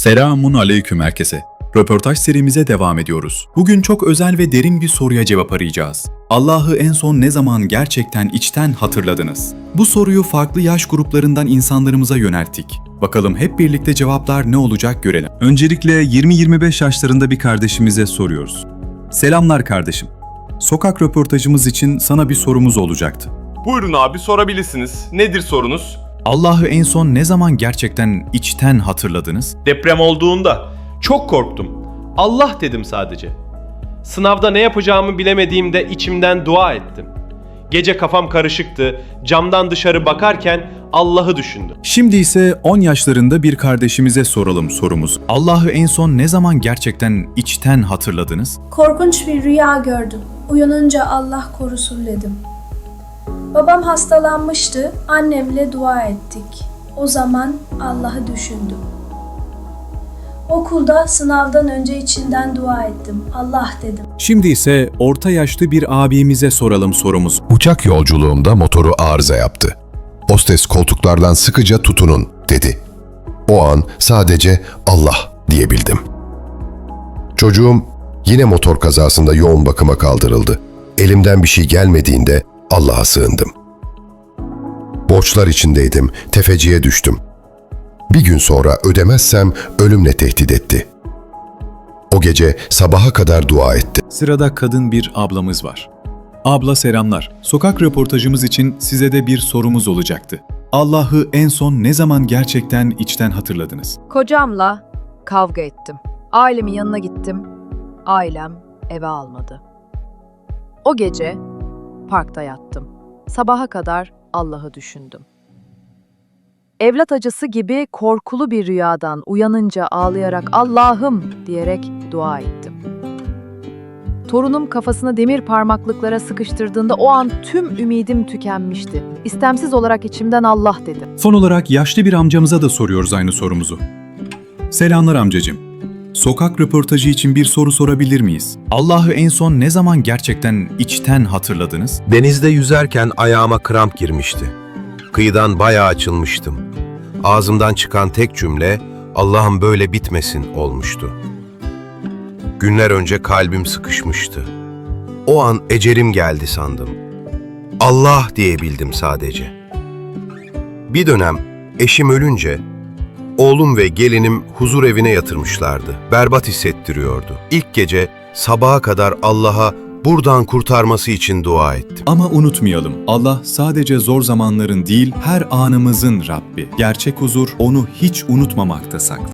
Selamun aleyküm herkese. Röportaj serimize devam ediyoruz. Bugün çok özel ve derin bir soruya cevap arayacağız. Allah'ı en son ne zaman gerçekten içten hatırladınız? Bu soruyu farklı yaş gruplarından insanlarımıza yönelttik. Bakalım hep birlikte cevaplar ne olacak görelim. Öncelikle 20-25 yaşlarında bir kardeşimize soruyoruz. Selamlar kardeşim. Sokak röportajımız için sana bir sorumuz olacaktı. Buyurun abi sorabilirsiniz. Nedir sorunuz? Allah'ı en son ne zaman gerçekten içten hatırladınız? Deprem olduğunda çok korktum. Allah dedim sadece. Sınavda ne yapacağımı bilemediğimde içimden dua ettim. Gece kafam karışıktı. Camdan dışarı bakarken Allah'ı düşündüm. Şimdi ise 10 yaşlarında bir kardeşimize soralım sorumuz. Allah'ı en son ne zaman gerçekten içten hatırladınız? Korkunç bir rüya gördüm. Uyanınca Allah korusun dedim. Babam hastalanmıştı. Annemle dua ettik. O zaman Allah'ı düşündüm. Okulda sınavdan önce içinden dua ettim. Allah dedim. Şimdi ise orta yaşlı bir abimize soralım sorumuz. Uçak yolculuğumda motoru arıza yaptı. Hostes koltuklardan sıkıca tutunun dedi. O an sadece Allah diyebildim. Çocuğum yine motor kazasında yoğun bakıma kaldırıldı. Elimden bir şey gelmediğinde Allah'a sığındım. Borçlar içindeydim, tefeciye düştüm. Bir gün sonra ödemezsem ölümle tehdit etti. O gece sabaha kadar dua etti. Sırada kadın bir ablamız var. Abla selamlar. Sokak röportajımız için size de bir sorumuz olacaktı. Allah'ı en son ne zaman gerçekten içten hatırladınız? Kocamla kavga ettim. Ailemin yanına gittim. Ailem eve almadı. O gece parkta yattım. Sabaha kadar Allah'ı düşündüm. Evlat acısı gibi korkulu bir rüyadan uyanınca ağlayarak Allah'ım diyerek dua ettim. Torunum kafasını demir parmaklıklara sıkıştırdığında o an tüm ümidim tükenmişti. İstemsiz olarak içimden Allah dedim. Son olarak yaşlı bir amcamıza da soruyoruz aynı sorumuzu. Selamlar amcacığım. Sokak röportajı için bir soru sorabilir miyiz? Allah'ı en son ne zaman gerçekten içten hatırladınız? Denizde yüzerken ayağıma kramp girmişti. Kıyıdan bayağı açılmıştım. Ağzımdan çıkan tek cümle Allah'ım böyle bitmesin olmuştu. Günler önce kalbim sıkışmıştı. O an ecelim geldi sandım. Allah diyebildim sadece. Bir dönem eşim ölünce oğlum ve gelinim huzur evine yatırmışlardı. Berbat hissettiriyordu. İlk gece sabaha kadar Allah'a buradan kurtarması için dua ettim. Ama unutmayalım, Allah sadece zor zamanların değil, her anımızın Rabbi. Gerçek huzur onu hiç unutmamakta saklı.